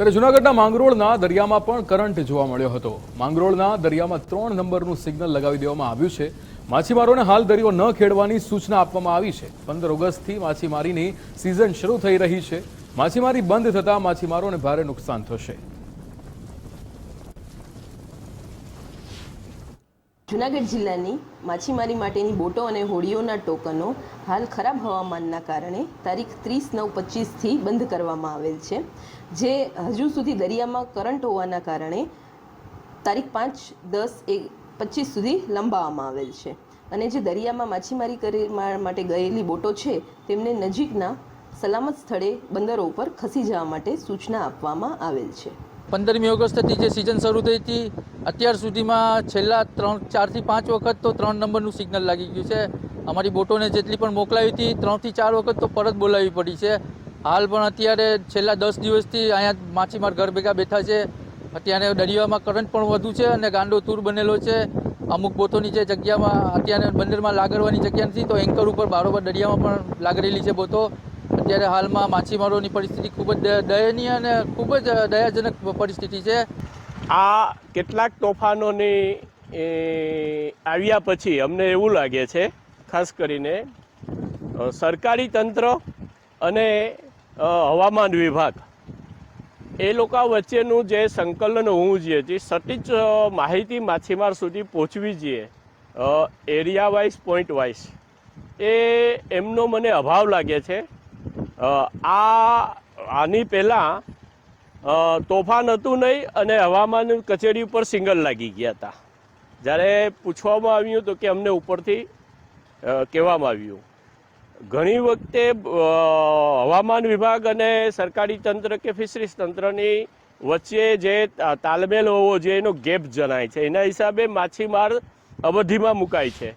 ત્યારે જૂનાગઢના માંગરોળના દરિયામાં પણ કરંટ જોવા મળ્યો હતો. માંગરોળના દરિયામાં ત્રણ નંબરનું સિગ્નલ લગાવી દેવામાં આવ્યું છે. માછીમારોને હાલ દરિયો ન ખેડવાની સૂચના આપવામાં આવી છે. પંદર ઓગસ્ટથી માછીમારીની સિઝન શરૂ થઈ રહી છે. માછીમારી બંધ થતાં માછીમારોને ભારે નુકસાન થશે. જૂનાગઢ જિલ્લાની માછીમારી માટેની બોટો અને હોડીઓના ટોકનો હાલ ખરાબ હવામાનના કારણે તારીખ ત્રીસ નવ પચીસથી બંધ કરવામાં આવેલ છે, જે હજુ સુધી દરિયામાં કરંટ હોવાના કારણે તારીખ પાંચ દસ એ પચીસ સુધી લંબાવવામાં આવેલ છે. અને જે દરિયામાં માછીમારી કરી માટે ગયેલી બોટો છે, તેમને નજીકના સલામત સ્થળે બંદરો ઉપર ખસી જવા માટે સૂચના આપવામાં આવેલ છે. પંદરમી ઓગસ્ટથી જે સિઝન શરૂ થઈ હતી અત્યાર સુધીમાં છેલ્લા ત્રણ, ચારથી પાંચ વખત તો ત્રણ નંબરનું સિગ્નલ લાગી ગયું છે. અમારી બોટોને જેટલી પણ મોકલાવી હતી, ત્રણથી ચાર વખત તો પરત બોલાવી પડી છે. હાલ પણ અત્યારે છેલ્લા દસ દિવસથી અહીંયા માછીમાર ઘર ભેગા બેઠા છે. અત્યારે દરિયામાં કરંટ પણ વધુ છે અને ગાંડો તૂર બનેલો છે. અમુક બોટોની જે જગ્યામાં, અત્યારે બંદરમાં લાગડવાની જગ્યા નથી, તો એન્કર ઉપર બારોબાર દરિયામાં પણ લાગરેલી છે બોટો. અત્યારે હાલમાં માછીમારોની પરિસ્થિતિ ખૂબ જ દયનીય અને ખૂબ જ દયાજનક પરિસ્થિતિ છે. આ કેટલાક તોફાનોની આવ્યા પછી અમને એવું લાગે છે, ખાસ કરીને સરકારી તંત્ર અને હવામાન વિભાગ. એ લોકો વચ્ચેનું જે સંકલન હોવું જોઈએ, જે સટીક માહિતી માછીમાર સુધી પહોંચવી જોઈએ એરિયા વાઇઝ પોઈન્ટ વાઇઝ એ, એમનો મને અભાવ લાગે છે. આ, આની પહેલાં તોફાન હતું નહીં અને હવામાન કચેરી ઉપર સિંગલ લાગી ગયા હતા. જ્યારે પૂછવામાં આવ્યું તો કે અમને ઉપરથી કહેવામાં આવ્યું. ઘણી વખતે હવામાન વિભાગ અને સરકારી તંત્ર કે ફિશરીઝ તંત્રની વચ્ચે જે તાલમેલ હોવો જોઈએ એનો ગેપ જણાય છે. એના હિસાબે માછીમાર અવધિમાં મુકાય છે.